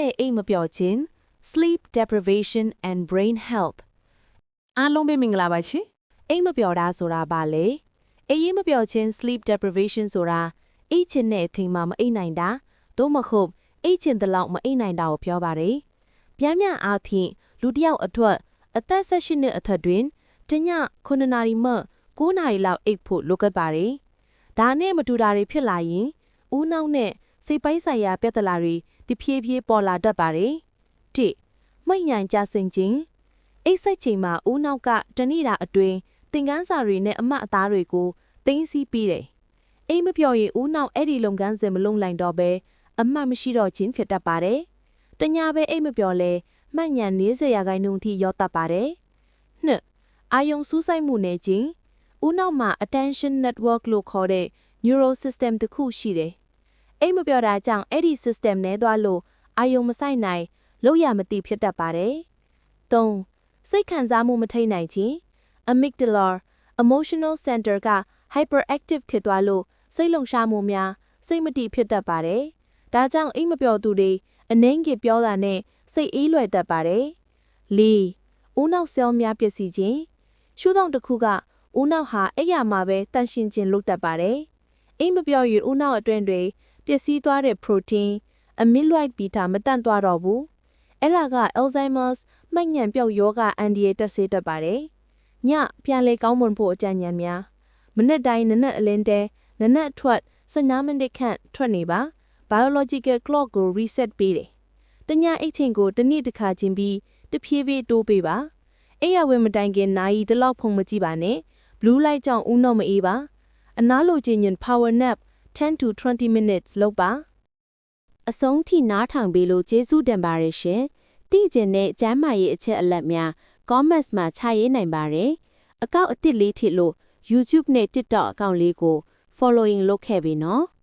နဲ့အိမ်မပျော်ခြင်း sleep deprivation and brain health အားလုံးပဲမင်္ဂလာပါရှင်အိမ်မပျော်တာဆိုတာဘာလဲအိမ်မပျော်ခြင်း sleep deprivation ဆိုတာအိတ်ချင်တဲ့အချိန်မှမအိပ်နိုင်တာသို့မဟုတ်အိတ်ချင်တဲ့လောက်မအိပ်နိုင်တာကိုပြောပါတယ်ပြန်ပြန်အားဖြင့်လူတစ်ယောက်အထွတ်အသက်18နှစ်အထက်တွင်တည9နာရီမှ9နာရီလောက်အိပ်ဖို့လိုကပ်ပါတယ်ဒါနဲ့မတူတာတွေဖြစ်လာရင်ဦးနှောက်နဲ့ စိတ်ပိုင်းဆိုင်ရာပြဿနာတွေတဖြည်းဖြည်းပေါ်လာတတ်ပါတယ်1မိတ်ညံကြဆင်ခြင်းအိတ်ဆက်ချိန်မှာဦးနောက်ကတနေ့တာအတွင်းသင်ကန်းစာတွေနဲ့အမတ်အသားတွေကိုတင်းစီးပြီးတယ်။အိမ်မပြော်ရင်ဦးနောက်အဲ့ဒီလုပ်ငန်းစဉ်မလုံလိုက်တော့ပဲအမတ်မရှိတော့ခြင်းဖြစ်တတ်ပါတယ်။တညာပဲအိမ်မပြော်လဲမှတ်ညံ40ရာခိုင်နှုန်းထိရောတတ်ပါတယ်။နှစ်အာယုံစူးစိုက်မှုနဲ့ခြင်းဦးနောက်မှာ attention network လို့ခေါ်တဲ့ neural system တစ်ခုရှိတယ်။ အိမ်မပြော်တာကြောင့်အဲ့ဒီ system နဲ့သွားလို့အာယုံမဆိုင်နိုင်လို့ရမသိဖြစ်တတ်ပါတယ်။၃စိတ်ခံစားမှုမထိန်နိုင်ခြင်း amygdala emotional center က hyperactive ဖြစ်သွားလို့စိတ်လုံရှားမှုများစိတ်မတည်ဖြစ်တတ်ပါတယ်။ဒါကြောင့်အိမ်မပျော်သူတွေအနှင်းကပြောတာနဲ့စိတ်အေးလွယ်တတ်ပါတယ်။၄ဦးနောက်ဆဲလ်များပျက်စီးခြင်းရှုထောင့်တစ်ခုကဦးနောက်ဟာအဲ့ရမှာပဲတန့်ရှင်းခြင်းလုပ်တတ်ပါတယ်။အိမ်မပျော်ရင်ဦးနောက်အတွင်းတွေပျ က်စီးသွားတဲ့ protein amyloid beta မတန့်သွားတော့ဘူး။အဲ့ဒါက Alzheimer's မှတ်ညံပြောက်ယောဂအန်ဒီရဲ့တက်စေတတ်ပါတယ်။ညပြန်လေကောင်းမွန်ဖို့အကြံဉာဏ်များမနေ့တိုင်းနနက်အလင်းတဲနနက်အထွက်15မိနစ်ခန့်ထွက်နေပါ biological clock ကို reset ပေးတယ်။တညအိတ်ချိန်ကိုတစ်နေ့တစ်ခါချင်းပြီးတဖြည်းဖြည်းတိုးပေးပါ။အိပ်ရဝင်မတိုင်ခင်နာရီတစ်လောက်ဖုံမကြည့်ပါနဲ့ blue light ကြောင့်ဦးနှောက်မအေးပါ။အနားလိုချင်ရင် power nap 10 to 20 minutes လုပ်ပါ။အဆုံးထိနားထောင်ပေးလို့ကျေးဇူးတင်ပါတယ်ရှင်။သိကျင်တဲ့ကျမ်းမာရေးအချက်အလက်များ comments မှာခြာရေးနိုင်ပါတယ်။အကောင့်အသစ်လေးထည့်လို့ YouTube နဲ့ TikTok အကောင့်လေးကို following လုပ်ခဲ့ပြီနော်။